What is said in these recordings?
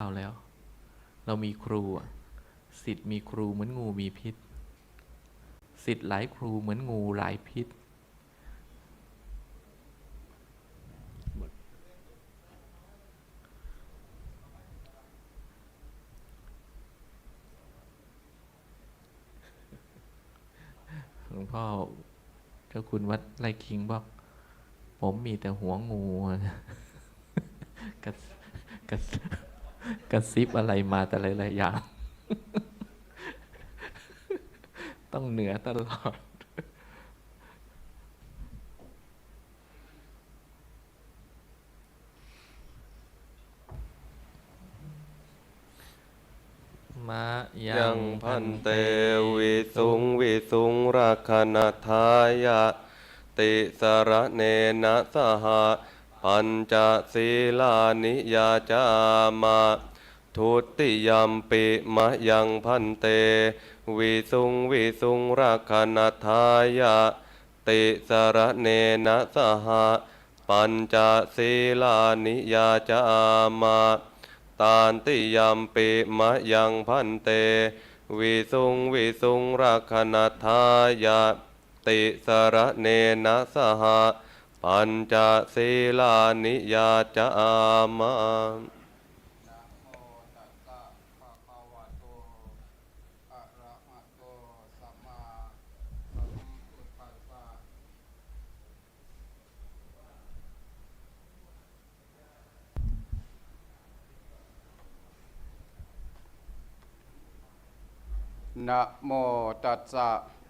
เอาแล้ว เรามีครูอะสิทธิ์มีครูเหมือนงูมีพิษสิทธิ์หลายครูเหมือนงูหลายพิษ หลวงพ่อเจ้าคุณวัดไร่คิงบอก ผมมีแต่หัวงูกระกระ กระซิบอะไรมาแต่หลายๆอย่าง ต้องเหนือตลอด มะยังพันเตวิสุงวิสุงรักขณทายะ ติสระเนนะสห ปัญจศีลานิยาจามาทุติยัมปิมะยังพันเต วิสุงวิสุงรักขณทายะ ติสระเนนะสหปัญจศีลานิยาจามาตานติยัมปิมะยังพันเต วิสุงวิสุงรักขณทายะ ติสระเนนะสห ปัญจศีลานิยาจามานะโมตัสสะ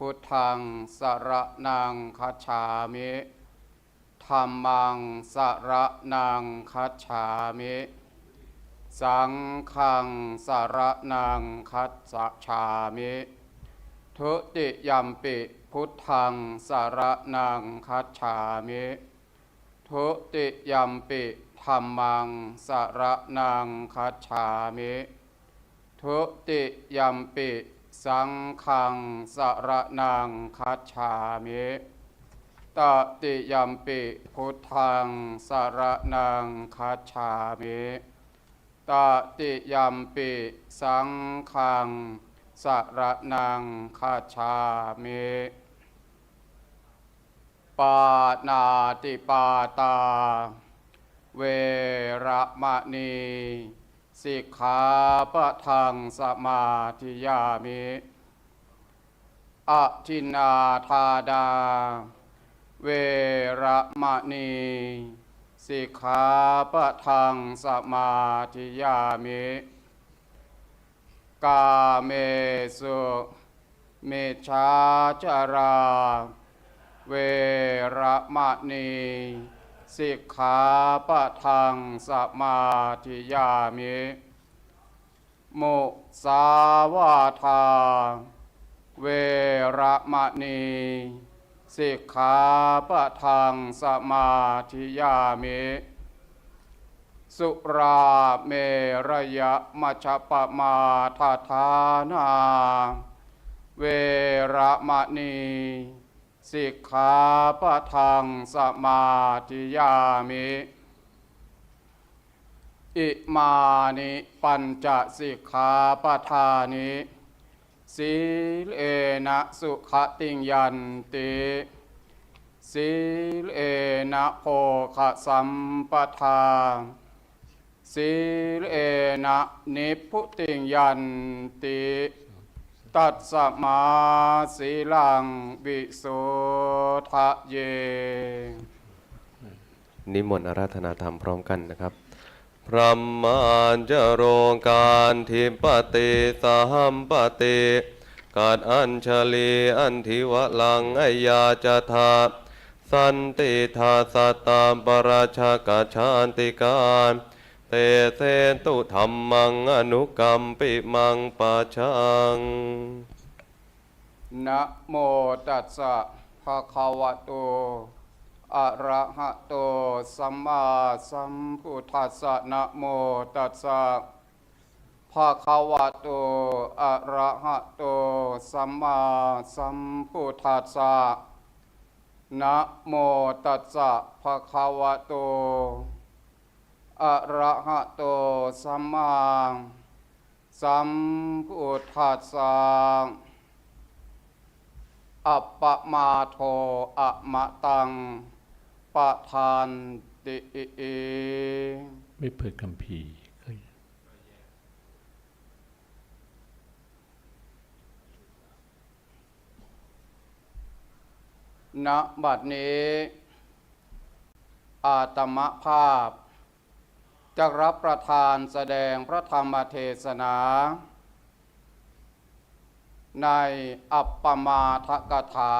พุทธังสระนังคัจฉามิธรรมังสระนังคัจฉามิ สังฆังสระนังคัจฉามิทุติยัมปิพุทธังสระนังคัจฉามิทุติยัมปิธรรมังสระนังคัจฉามิทุติยัมปิ สังฆังสระนังคัจฉามิตติยัมปิพุทธังสระนังคัจฉามิตติยัมปิสังฆังสระนังคัจฉามิปานาติปาตา เวรมะนี สิกขาปะทังสมาธิยามิอะทินาทาดา เวระมะนีสิกขาปะทังสมาธิยามิ กาเมสุเมชาจารา เวระมะนี สิกขาปะทังสมาธิยามิมุสาวาทา เวระมะนีสิกขาปะทังสมาธิยามิสุราเมรยะมัชฌปมาทาทานา เวระมะนี สิกขาปะทังสมาธิยามิอิมานิปัญจสิกขาปะทานิสีลเอนะสุขติยันติสีลเอนะโภคสัมปทาสีลเอนะนิพุติยันติ ตัดสมาสีลังวิโสทะเย นิมนต์อาราธนาธรรมพร้อมกันนะครับพระมานจะโรงการทิปติสหัมปติกาดอัญชลีอันทิวะลังไอยาจะทาสันติทาสตตามปราชากาชานติการ เตเสตุธรรมังอนุกรรมปิมังปะชังนะโมตัสสะภะคะวะโตอะระหะโตสัมมาสัมพุทธัสสะนะโมตัสสะภะคะวะโตอะระหะโตสัมมาสัมพุทธัสสะนะโมตัสสะภะคะวะโต อะระหะโตสัมมาสัมพุทธัสสะอัปปมาโทอะมะตังปะทานติไม่เปิดคำพีร์เคยณบัดนี้ อาตมภาพ จะรับประทานแสดงพระธรรมเทศนา ในอัปปมาทกถา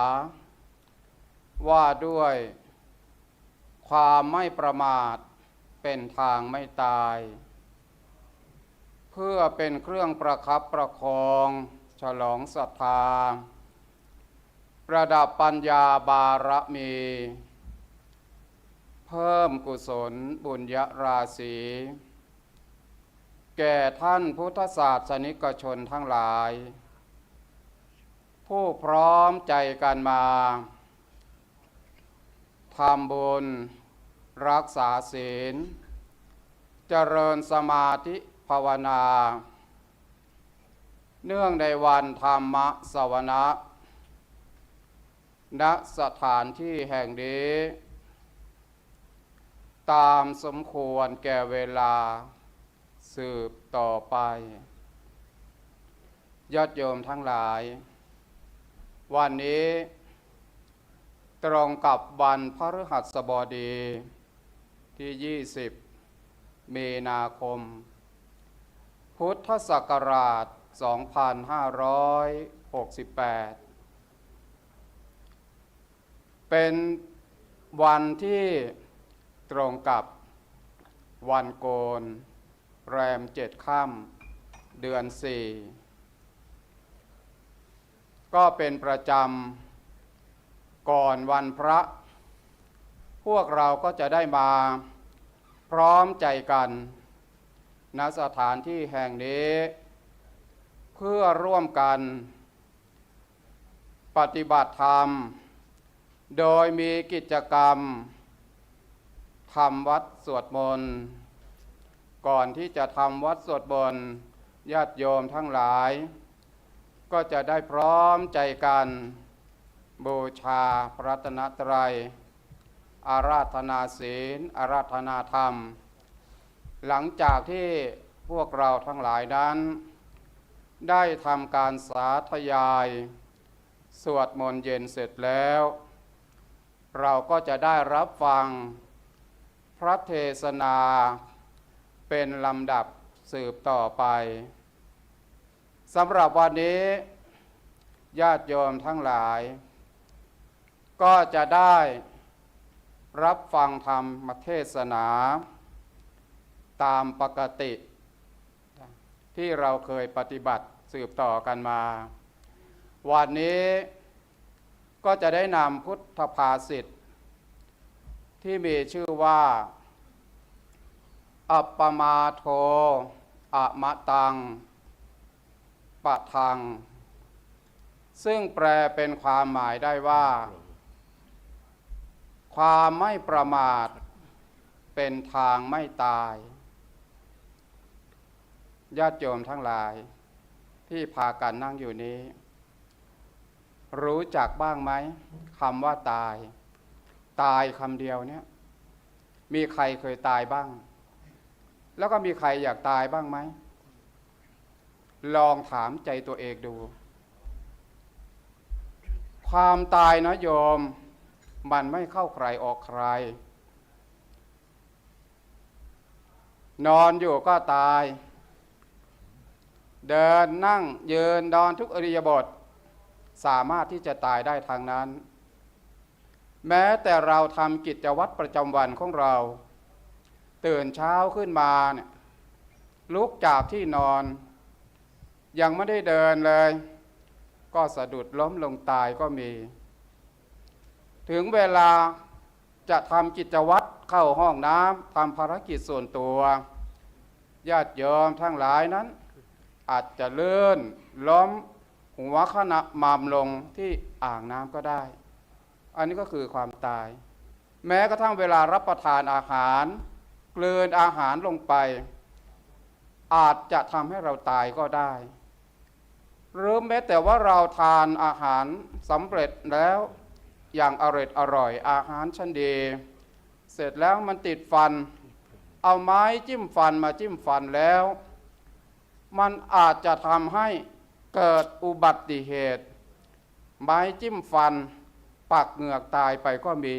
ว่าด้วยความไม่ประมาทเป็นทางไม่ตาย เพื่อเป็นเครื่องประคับประคอง ฉลองศรัทธา ประดับปัญญาบารมี เพิ่มกุศลบุญยราศีแก่ท่านพุทธศาสนิกชนทั้งหลาย ผู้พร้อมใจกันมาทำบุญรักษาศีล เจริญสมาธิภาวนา เนื่องในวันธรรมสวนะณสถานที่แห่งนี้ ตามสมควรแก่เวลาสืบต่อไป ยอดโยมทั้งหลาย วันนี้ตรงกับวันพฤหัสบดีที่ 20มีนาคม พุทธศักราช 2568 เป็นวันที่ ตรงกับวันโกน แรมเจ็ดค่ำเดือนสี่ก็เป็นประจำก่อนวันพระ พวกเราก็จะได้มาพร้อมใจกันณสถานที่แห่งนี้ เพื่อร่วมกัน ปฏิบัติธรรม โดยมีกิจกรรม ทำวัดสวดมนต์ก่อนที่จะทำวัดสวดมนต์ญาติโยมทั้งหลาย ก็จะได้พร้อมใจกันบูชาพระตนตรัย อาราธนาศีล อาราธนาธรรม หลังจากที่พวกเราทั้งหลายนั้น ได้ทำการสาธยาย สวดมนต์เย็นเสร็จแล้ว เราก็จะได้รับฟัง พระเทศนาเป็นลำดับสืบต่อไปสำหรับวันนี้ ญาติโยมทั้งหลาย ก็จะได้รับฟังธรรมเทศนา ตามปกติ ที่เราเคยปฏิบัติสืบต่อกันมา วันนี้ก็จะได้นำพุทธภาษิต ที่มีชื่อว่า อัปปมาโทอะมะตังปะทัง ซึ่งแปลเป็นความหมายได้ว่า ความไม่ประมาทเป็นทางไม่ตายญาติโยมทั้งหลาย ที่พากันนั่งอยู่นี้ รู้จักบ้างไหมคำว่าตาย ตายคำเดียวเนี่ย มีใครเคยตายบ้าง แล้วก็มีใครอยากตายบ้างไหม ลองถามใจตัวเองดู ความตายนะโยม มันไม่เข้าใครออกใคร นอนอยู่ก็ตาย เดินนั่งยืนนอนทุกอริยบท สามารถที่จะตายได้ทางนั้น แม้แต่เราทำกิจวัตรประจำวันของเรา ตื่นเช้าขึ้นมาเนี่ยลุกจากที่นอน ยังไม่ได้เดินเลย ก็สะดุดล้มลงตายก็มี ถึงเวลาจะทำกิจวัตรเข้าห้องน้ำทำภารกิจส่วนตัวญาติโยมทั้งหลายนั้น อาจจะเลื่อนล้มหัวขณะมามลงที่อ่างน้ำก็ได้ อันนี้ก็คือความตาย แม้กระทั่งเวลารับประทานอาหารกลืนอาหารลงไป อาจจะทำให้เราตายก็ได้ หรือแม้แต่ว่าเราทานอาหารสำเร็จแล้วอย่างอร่อยอร่อยอาหารชั้นดี เสร็จแล้วมันติดฟัน เอาไม้จิ้มฟันมาจิ้มฟันแล้ว มันอาจจะทำให้เกิดอุบัติเหตุ ไม้จิ้มฟัน ปักเหงือกตายไปก็มี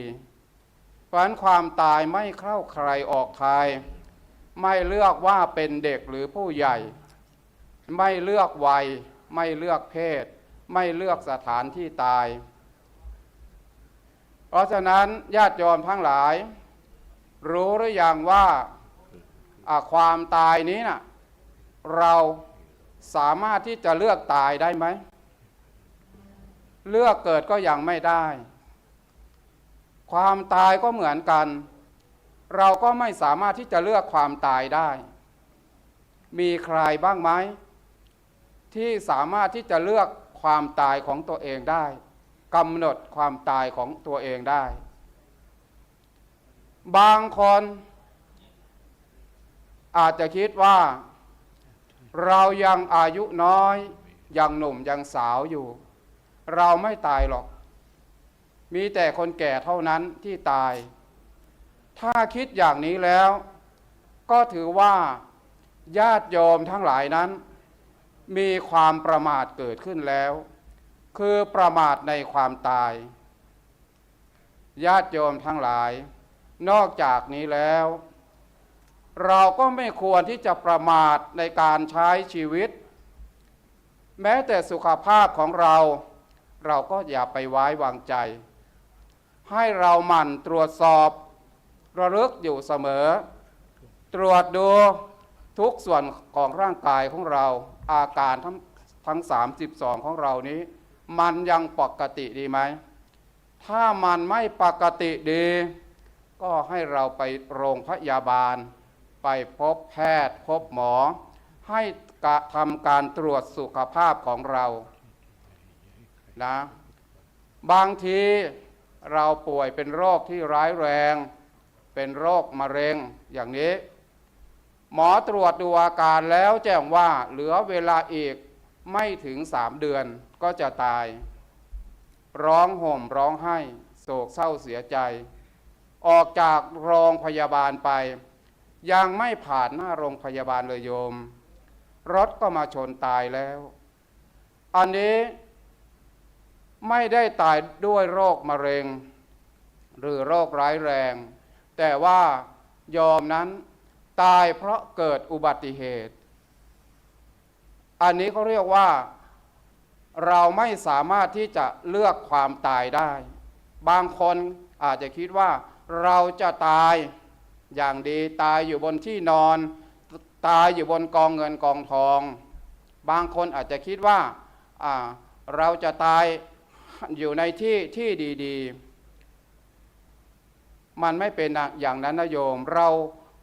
เพราะฉะนั้นความตายไม่เข้าใครออกใคร ไม่เลือกว่าเป็นเด็กหรือผู้ใหญ่ ไม่เลือกวัย ไม่เลือกเพศ ไม่เลือกสถานที่ตาย เพราะฉะนั้นญาติโยมทั้งหลาย รู้หรือยังว่าอ่าความตายนี้นะ่ะเราสามารถที่จะเลือกตายได้ไหม เลือกเกิดก็ยังไม่ได้ ความตายก็เหมือนกัน เราก็ไม่สามารถที่จะเลือกความตายได้ มีใครบ้างไหมที่สามารถที่จะเลือกความตายของตัวเองได้กำหนดความตายของตัวเองได้ บางคนอาจจะคิดว่า เรายังอายุน้อย ยังหนุ่มยังสาวอยู่ เราไม่ตายหรอก มีแต่คนแก่เท่านั้นที่ตาย ถ้าคิดอย่างนี้แล้ว ก็ถือว่าญาติโยมทั้งหลายนั้น มีความประมาทเกิดขึ้นแล้ว คือประมาทในความตาย ญาติโยมทั้งหลาย นอกจากนี้แล้ว เราก็ไม่ควรที่จะประมาทในการใช้ชีวิต แม้แต่สุขภาพของเรา เราก็อย่าไปไว้วางใจ ให้เราหมั่นตรวจสอบระลึกอยู่เสมอ ตรวจดูทุกส่วนของร่างกายของเรา อาการทั้งทั้ง 32 ของเรานี้ มันยังปกติดีไหม ถ้ามันไม่ปกติดี ก็ให้เราไปโรงพยาบาล ไปพบแพทย์พบหมอ ให้ทำการตรวจสุขภาพของเรา นะบางทีเราป่วยเป็นโรคที่ร้ายแรง เป็นโรคมะเร็งอย่างนี้ หมอตรวจดูอาการแล้วแจ้งว่าเหลือเวลาอีกไม่ถึงสามเดือนก็จะตาย ร้องห่มร้องไห้ โศกเศร้าเสียใจ ออกจากโรงพยาบาลไป ยังไม่ผ่านหน้าโรงพยาบาลเลยโยม รถก็มาชนตายแล้ว อันนี้ ไม่ได้ตายด้วยโรคมะเร็ง หรือโรคร้ายแรง แต่ว่ายอมนั้นตายเพราะเกิดอุบัติเหตุ อันนี้เขาเรียกว่าเราไม่สามารถที่จะเลือกความตายได้ บางคนอาจจะคิดว่าเราจะตายอย่างดีตายอยู่บนที่นอน ตายอยู่บนกองเงินกองทอง บางคนอาจจะคิดว่าเราจะตาย อยู่ในที่ที่ดี ๆ มันไม่เป็นอย่างนั้นนะโยม เรา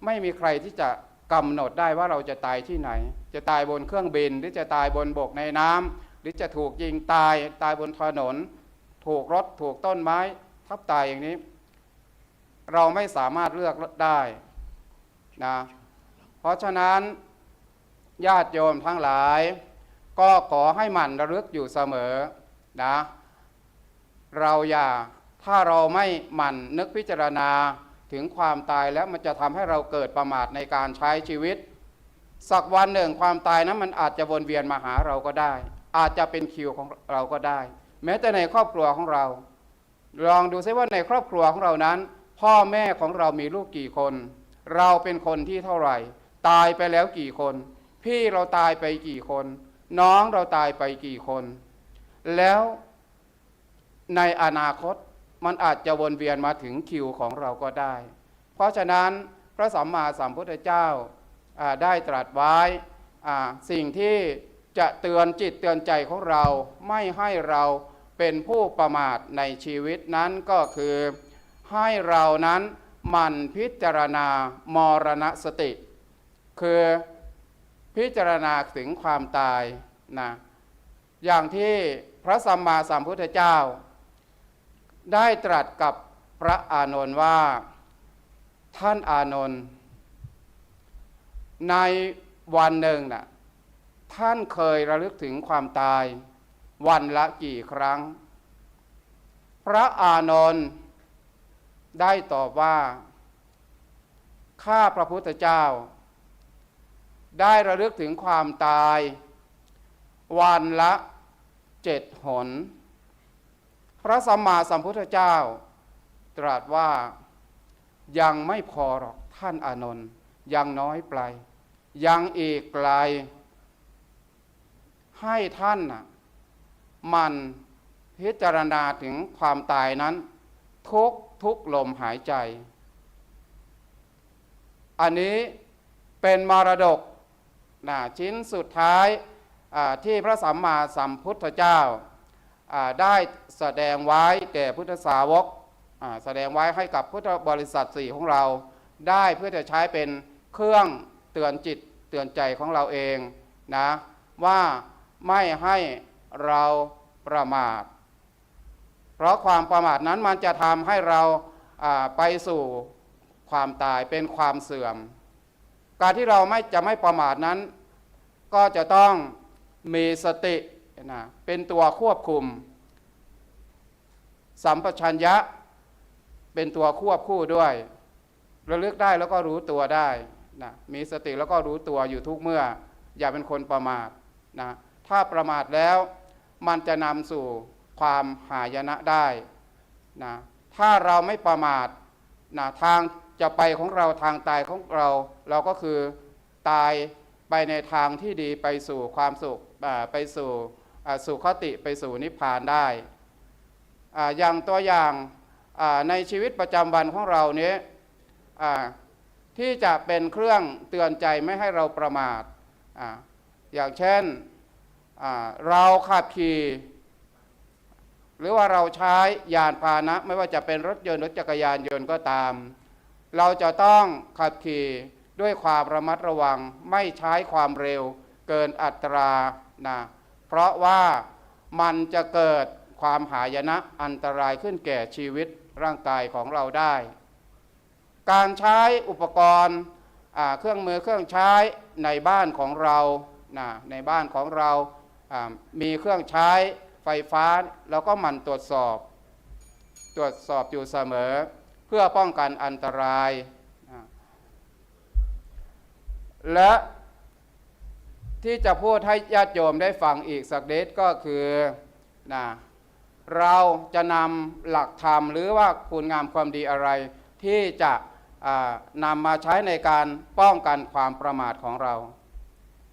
ไม่มีใครที่จะกำหนดได้ว่าเราจะตายที่ไหน จะตายบนเครื่องบิน หรือจะตายบนบกในน้ำหรือจะถูกยิงตายตายบนถนน ถูกรถถูกต้นไม้ ทับตายอย่างนี้ เราไม่สามารถเลือกได้นะเพราะฉะนั้นญาติโยมทั้งหลาย ก็ขอให้หมั่นระลึกอยู่เสมอนะ เราอย่าถ้าเราไม่หมั่นนึกพิจารณาถึงความตายแล้วมันจะทำให้เราเกิดประมาทในการใช้ชีวิต สักวันหนึ่งความตายนั้นมันอาจจะวนเวียนมาหาเราก็ได้ อาจจะเป็นคิวของเราก็ได้ แม้แต่ในครอบครัวของเรา ลองดูซิว่าในครอบครัวของเรานั้น พ่อแม่ของเรามีลูกกี่คน เราเป็นคนที่เท่าไหร่ ตายไปแล้วกี่คน พี่เราตายไปกี่คน น้องเราตายไปกี่คน แล้ว ในอนาคตมันอาจจะวนเวียนมาถึงคิวของเราก็ได้ เพราะฉะนั้นพระสัมมาสัมพุทธเจ้าได้ตรัสไว้สิ่งที่จะเตือนจิตเตือนใจของเราไม่ให้เราเป็นผู้ประมาทในชีวิตนั้นก็คือ ให้เรานั้นหมั่นพิจารณามรณสติ คือพิจารณาถึงความตายนะอย่างที่พระสัมมาสัมพุทธเจ้า ได้ตรัสกับพระอานนท์ว่าท่านอานนท์ในวันหนึ่งน่ะท่านเคยระลึกถึงความตาย วันละกี่ครั้ง พระอานนท์ได้ตอบว่า ข้าพระพุทธเจ้า ได้ระลึกถึงความตาย วันละเจ็ดหน พระสัมมาสัมพุทธเจ้า ตรัสว่ายังไม่พอหรอกท่านอานนท์ยังน้อยไปยังอีกไกล ให้ท่านนะมันพิจารณาถึงความตายนั้น ทุกทุกลมหายใจ อันนี้เป็นมรดกนะชิ้นสุดท้ายที่พระสัมมาสัมพุทธเจ้า ได้แสดงไว้แก่พุทธสาวกแสดงไว้ให้กับพุทธบริษัทสี่ของเรา ได้เพื่อจะใช้เป็นเครื่องเตือนจิตเตือนใจของเราเองนะว่าไม่ให้เราประมาท เพราะความประมาทนั้นมันจะทำให้เราไปสู่ความตายเป็นความเสื่อม การที่เราไม่จะไม่ประมาทนั้น ก็จะต้องมีสติ นะเป็นตัวควบคุม สัมปชัญญะเป็นตัวควบคู่ด้วยระลึกได้แล้วก็รู้ตัวได้นะมีสติแล้วก็รู้ตัวอยู่ทุกเมื่อ อย่าเป็นคนประมาทนะถ้าประมาทแล้วมันจะนำสู่ความหายนะได้นะถ้าเราไม่ประมาทนะทางจะไปของเราทางตายของเรา เราก็คือตายไปในทางที่ดีไปสู่ความสุขไปสู่ สุขติไปสู่นิพพานได้ออย่างตัวอย่างในชีวิตประจำวันของเราเนี้ยที่จะเป็นเครื่องเตือนใจไม่ให้เราประมาทออย่างเช่นเราขับขี่หรือว่าเราใช้ยานพาหนะ ไม่ว่าจะเป็นรถยนต์รถจักรยานยนต์ก็ตาม เราจะต้องขับขี่ด้วยความระมัดระวังไม่ใช้ความเร็วเกินอัตรานะ ราะว่ามันจะเกิดความหายนะอันตรายขึ้นแก่ชีวิตร่างกายของเราได้ การใช้อุปกรณ์เครื่องมือเครื่องใช้ในบ้านของเรานะในบ้านของเรามีเครื่องใช้ไฟฟ้าเราก็มันตรวจสอบ ตรวจสอบอยู่เสมอ เพื่อป้องกันอันตราย และ ที่จะพูดให้ญาติโยมได้ฟังอีกสักเด็ดก็คือนะเราจะนำหลักธรรมหรือว่าคุณงามความดีอะไร ที่จะนำมาใช้ในการป้องกันความประมาทของเรา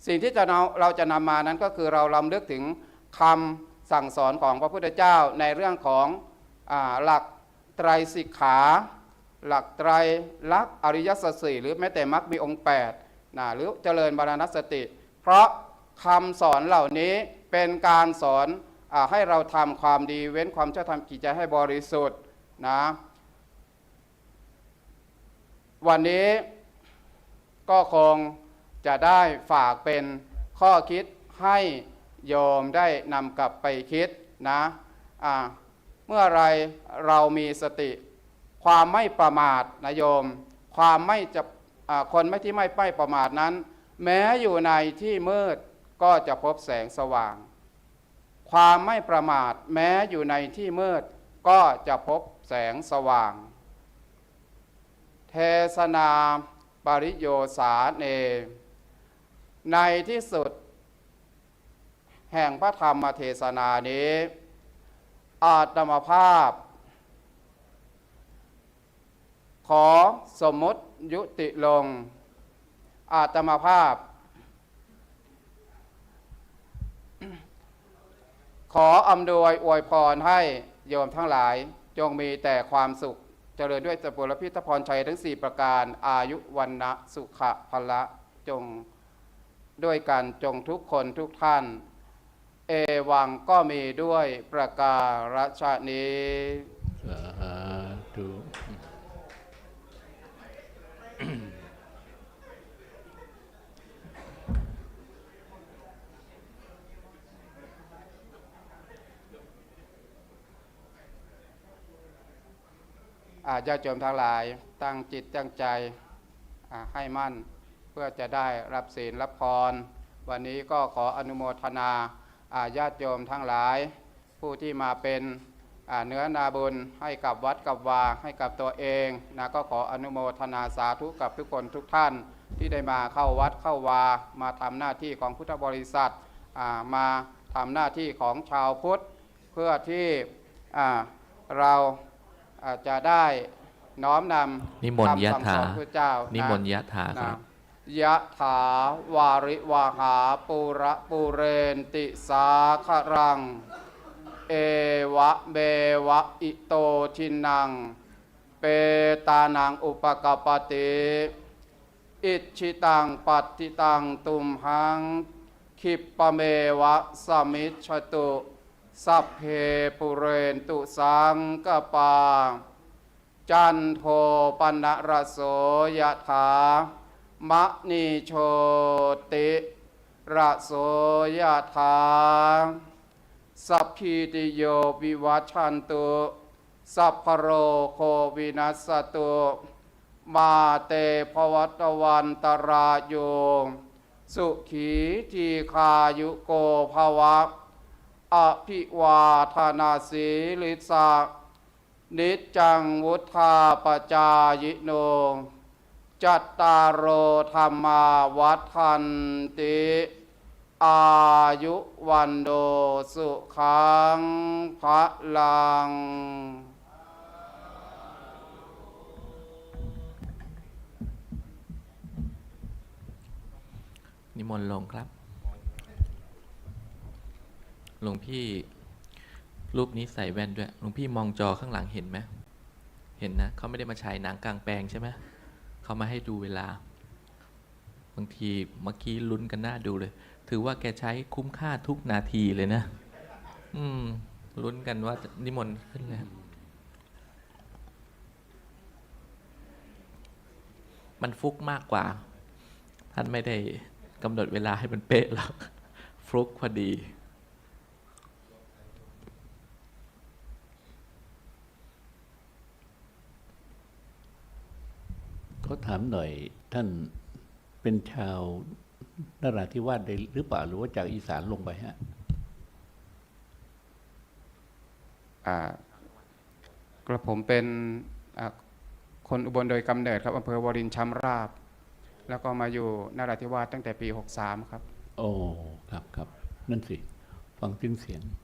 สิ่งที่จะเราเราจะนำมานั้นก็คือเราลำลึกถึงคำสั่งสอนของพระพุทธเจ้าในเรื่องของอหลักไตรสิกขา หลักไตรลักษณ์อริยสัจสี่หรือแม้แต่มรรคมีองค์8นะหรือเจริญบารณสติ เพราะคำสอนเหล่านี้เป็นการสอนอให้เราทำความดีเว้นความชั่วทำกิจใจให้บริสุทธิ์นะวันนี้ก็คงจะได้ฝากเป็นข้อคิดให้โยมได้นำกลับไปคิดนะอ่าเมื่อไรเรามีสติ ความไม่ประมาทนะโยม ความไม่จะคนไม่ที่ไม่ไม่ประมาทนั้น แม้อยู่ในที่มืดก็จะพบแสงสว่าง ความไม่ประมาท แม้อยู่ในที่มืดก็จะพบแสงสว่าง เทศนาปริโยสาเน ในที่สุด แห่งพระธรรมเทศนานี้ อาตมภาพ ขอสมมติยุติลง อาตมาภาพ ขออำนวยอวยพรให้โยมทั้งหลาย จงมีแต่ความสุข เจริญด้วยจตุรพิธพรชัยทั้ง 4 ประการ อายุวันนะสุขะพละจงด้วยกันจงทุกคนทุกท่าน เอวังก็มีด้วยประการฉนี้สาธุ ญาติโยมทั้งหลายตั้งจิตตั้งใจให้มั่นเพื่อจะได้รับศีลรับพร วันนี้ก็ขออนุโมทนาอาญาติโยมทั้งหลาย ผู้ที่มาเป็นเนื้อนาบุญให้กับวัดกับวาให้กับตัวเองนะก็ขออนุโมทนาสาธุกับทุกคนทุกท่านที่ได้มาเข้าวัดเข้าวา มาทำหน้าที่ของพุทธบริษัทมาทำหน้าที่ของชาวพุทธเพื่อที่เรา จจะได้น้อมนำนิมนต์คำยะสั่งถาสอนพระเจ้านินิมนต์ยะถาครับยะถาวาริวาหาปุระปุเรนติสาคารัง เอวะเบวะอิโตทินัง เปตานังอุปกปปติอิชิตังปัตติตังตุมหังคิปปะเมวะสมิชตุ สัพเพปุเรนตุสังกปา จันโทปนรสโสยถามะนีโชติระโสยถาสัพพิติโยวิวัชันตุสัพพโรโควินัสสตุมาเตภวัตวันตรายโยสุขีทีคายุโกภวะ อภิวาธนาสีลิสานิจจังวุธาปจายโน จัตตารโอธรรมาวัฏันติ อายุวันโดสุขังพระลัง นิมนต์ลงครับ หลวงพี่รูปนี้ใส่แว่นด้วยหลวงพี่มองจอข้างหลังเห็นไหมเห็นนะเขาไม่ได้มาฉายหนังกลางแปลงใช่ไหมเขามาให้ดูเวลา บางทีเมื่อกี้ลุ้นกันหน้าดูเลย ถือว่าแกใช้คุ้มค่าทุกนาทีเลยนะ อืมลุ้นกันว่านิมนต์ขึ้นเลยมันฟุกมากกว่า ท่านไม่ได้กำหนดเวลาให้มันเป๊ะหรอกฟุกพอดี เขาถาม หน่อย ท่านเป็นชาวนราธิวาสได้หรือเปล่าหรือว่าจากอีสานลงไปฮะอ่ากระผมเป็นอ่าคนอุบลโดยกำเนิดครับอำเภอวรินชำราบ แล้วก็มาอยู่นราธิวาสตั้งแต่ปี 63 ครับ โอ้ ครับครับ นั่นสิ ฟังสิ้นเสียงเนี่ย